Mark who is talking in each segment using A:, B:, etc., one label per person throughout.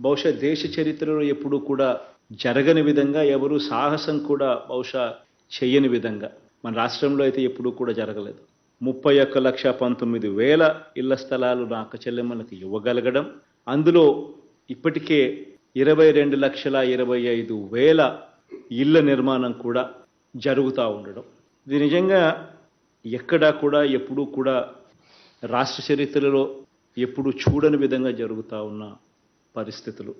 A: బహుశా దేశ చరిత్రలో ఎప్పుడూ కూడా జరగని విధంగా ఎవరు సాహసం కూడా బహుశా చేయని విధంగా మన రాష్ట్రంలో అయితే ఎప్పుడూ కూడా జరగలేదు. ముప్పై ఒక్క లక్ష పంతొమ్మిది వేల ఇళ్ళ స్థలాలు నా అక్క చెల్లెమ్మలకు ఇవ్వగలగడం అందులో ఇప్పటికే ఇరవై రెండు లక్షల ఇరవై ఐదు వేల ఇళ్ళ నిర్మాణం కూడా జరుగుతూ ఉండడం. ఇది నిజంగా ఎక్కడా కూడా ఎప్పుడూ కూడా రాష్ట్ర చరిత్రలో ఎప్పుడు చూడని విధంగా జరుగుతూ ఉన్న పరిస్థితులు.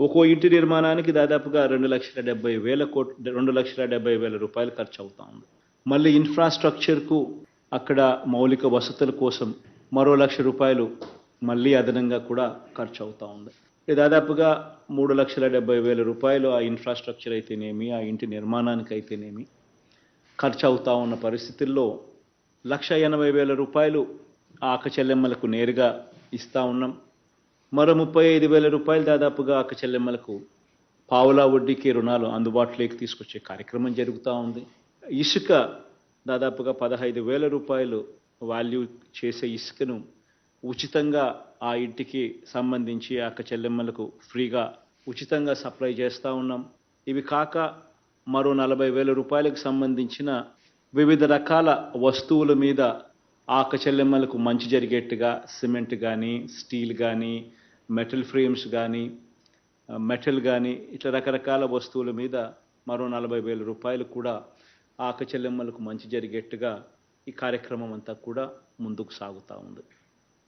A: ఒక్కో ఇంటి నిర్మాణానికి దాదాపుగా రెండు లక్షల డెబ్బై వేల కోట్ రెండు లక్షల డెబ్బై వేల రూపాయలు ఖర్చు అవుతా ఉంది. మళ్ళీ ఇన్ఫ్రాస్ట్రక్చర్కు అక్కడ మౌలిక వసతుల కోసం మరో లక్ష రూపాయలు మళ్ళీ అదనంగా కూడా ఖర్చు అవుతా ఉంది దాదాపుగా మూడు లక్షల డెబ్బై వేల రూపాయలు ఆ ఇన్ఫ్రాస్ట్రక్చర్ అయితేనేమి ఆ ఇంటి నిర్మాణానికి అయితేనేమి ఖర్చు అవుతా ఉన్న పరిస్థితుల్లో లక్ష ఎనభై వేల రూపాయలు ఆ అక్క చెల్లెమ్మలకు నేరుగా ఇస్తా ఉన్నాం. మరో ముప్పై ఐదు వేల రూపాయలు దాదాపుగా అక్క చెల్లెమ్మలకు పావులా వడ్డీకి రుణాలు అందుబాటులోకి తీసుకొచ్చే కార్యక్రమం జరుగుతూ ఉంది. ఇసుక దాదాపుగా పదహైదు వేల రూపాయలు వాల్యూ చేసే ఇసుకను ఉచితంగా ఆ ఇంటికి సంబంధించి అక్క చెల్లెమ్మలకు ఫ్రీగా ఉచితంగా సప్లై చేస్తూ ఉన్నాం. ఇవి కాక మరో నలభై వేల రూపాయలకు సంబంధించిన వివిధ రకాల వస్తువుల మీద ఆ అక్క చెల్లెమ్మలకు మంచి జరిగేట్టుగా సిమెంట్ కానీ స్టీల్ కానీ మెటల్ ఫ్రేమ్స్ కానీ మెటల్ కానీ ఇట్లా రకరకాల వస్తువుల మీద మరో నలభై వేల రూపాయలు కూడా ఆ అక్క చెల్లెమ్మలకు మంచి జరిగేట్టుగా ఈ కార్యక్రమం అంతా కూడా ముందుకు సాగుతూ ఉంది.